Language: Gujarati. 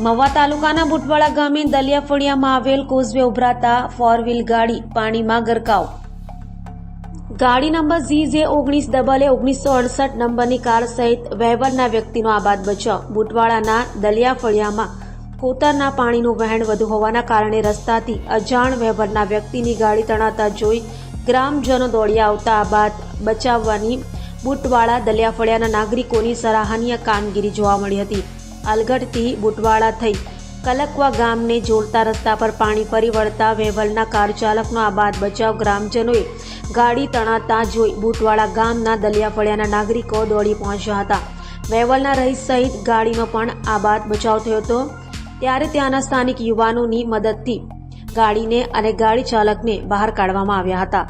મહુવા તાલુકાના બુટવાળા ગામે દલિયાફળિયામાં આવેલ કોઝવે ઉભરાતા ફોર વ્હીલ ગાડી પાણીમાં ગરકાવ. ગાડી નંબર ઝી જે ઓગણીસ ડબલ એ ઓગણીસો અડસઠ નંબરની કાર સહિત વહેવરના વ્યક્તિનો આબાદ બચાવ બુટવાળાના દલિયાફળિયામાં કોતરના પાણીનું વહેણ વધુ હોવાના કારણે રસ્તાથી અજાણ વહેવરના વ્યક્તિની ગાડી તણાતા જોઈ ગ્રામજનો દોડી આવતા આબાદ બચાવવાની બુટવાળા દલિયાફળિયાના નાગરિકોની સરાહનીય કામગીરી જોવા મળી હતી. અલગઢથી બુટવાળા થઈ કલકવા ગામને જોડતા રસ્તા પર પાણી ફરી વળતા વેવલના કાર ચાલકનો આબાદ બચાવ ગ્રામજનોએ ગાડી તણાતા જોઈ બુટવાળા ગામના દલિયાફળિયાના નાગરિકો દોડી પહોંચ્યા હતા. વેવલના રહીશ સહિત ગાડીનો પણ આબાદ બચાવ થયો હતો. ત્યારે ત્યાંના સ્થાનિક યુવાનોની મદદથી ગાડીને અને ગાડી ચાલકને બહાર કાઢવામાં આવ્યા હતા.